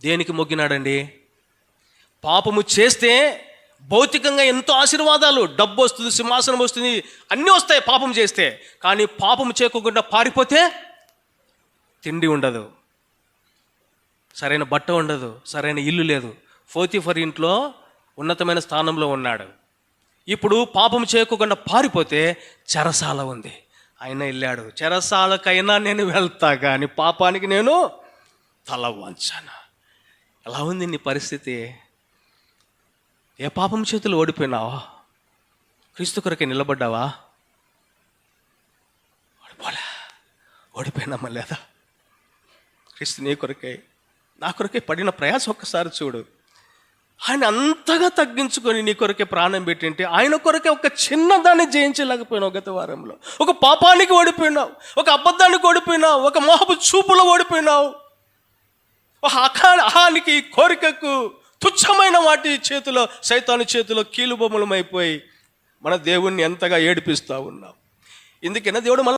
దేనికి మొగ్గినాడండి? పాపము చేస్తే భౌతికంగా ఎంతో ఆశీర్వాదాలు డబ్బు వస్తుంది సింహాసనం వస్తుంది అన్నీ వస్తాయి పాపం చేస్తే. కానీ పాపం చేయకుండా పారిపోతే తిండి ఉండదు. సరైన బట్ట ఉండదు సరైన ఇల్లు లేదు. ఫోతిఫర్ ఇంట్లో ఉన్నతమైన స్థానంలో ఉన్నాడు. ఇప్పుడు పాపం చేయకుండా పారిపోతే చెరసాల ఉంది. ఆయన వెళ్ళాడు. చెరసాలకైనా నేను వెళ్తా కానీ పాపానికి నేను తల వంచాను. ఎలా ఉంది నీ పరిస్థితి? ఏ పాపం చేతులు ఓడిపోయినావా? క్రీస్తు కొరకే నిలబడ్డావా? ఓడిపోలే. ఓడిపోయినామా లేదా? క్రీస్తు నీ కొరకే నా కొరకే పడిన ప్రయాసం ఒక్కసారి చూడు. ఆయన అంతగా తగ్గించుకొని నీ కొరకే ప్రాణం పెట్టింటే ఆయన కొరకే ఒక చిన్నదాన్ని జయించలేకపోయినావు గత వారంలో. ఒక పాపానికి ఓడిపోయినావు ఒక అబద్ధానికి ఓడిపోయినావు ఒక మోహపు చూపులో ఓడిపోయినావు. అహానికి కోరికకు తుచ్చమైన వాటి చేతిలో సైతాను చేతిలో కీలుబొమ్మలమైపోయి మన దేవుణ్ణి ఎంతగా ఏడిపిస్తూ ఉన్నాం. ఎందుకైనా దేవుడు మన